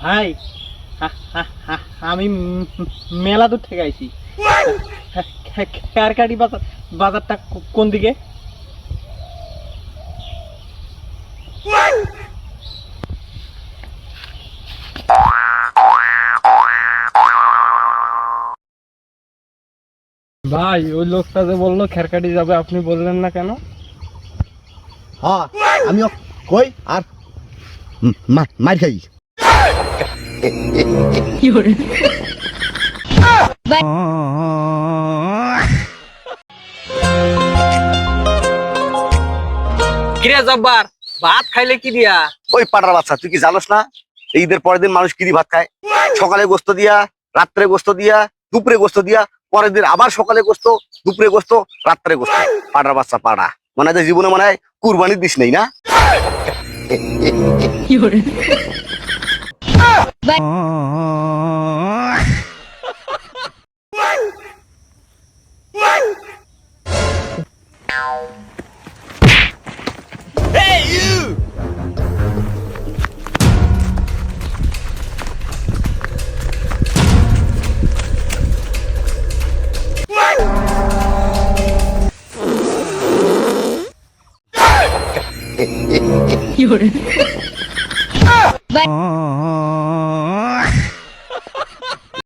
ভাই আ- আ- আ- আমি মেলা দূর থেকে আইছি। খেয়ারকাটি বাজার বাজারটা কোন দিকে? ভাই ওই লোকটা যে বলল খেরকাটি যাবে আপনি বললেন না কেন? হ্যাঁ আমি কই আর মার খাই। কিরে জব্বার ভাত খাইলে কি দিয়া? ওই পাটার বাচ্চা তুই কি জানোস না? এই ঈদের পরের দিন মানুষ কি ভাত খায়? সকালে গোস্ত দিয়া রাত্রে গোস্ত দিয়া দুপুরে গোস্ত দিয়া পরের দিন আবার সকালে গোস্ত দুপুরে গোস্ত রাত্রে গোস্ত। পাটার বাচ্চা পাড়া। মানে জীবনে মনে হয় কুরবানির দিস নেই না? Vậy... Hey you! You're... Vậy... Vâng. Ah!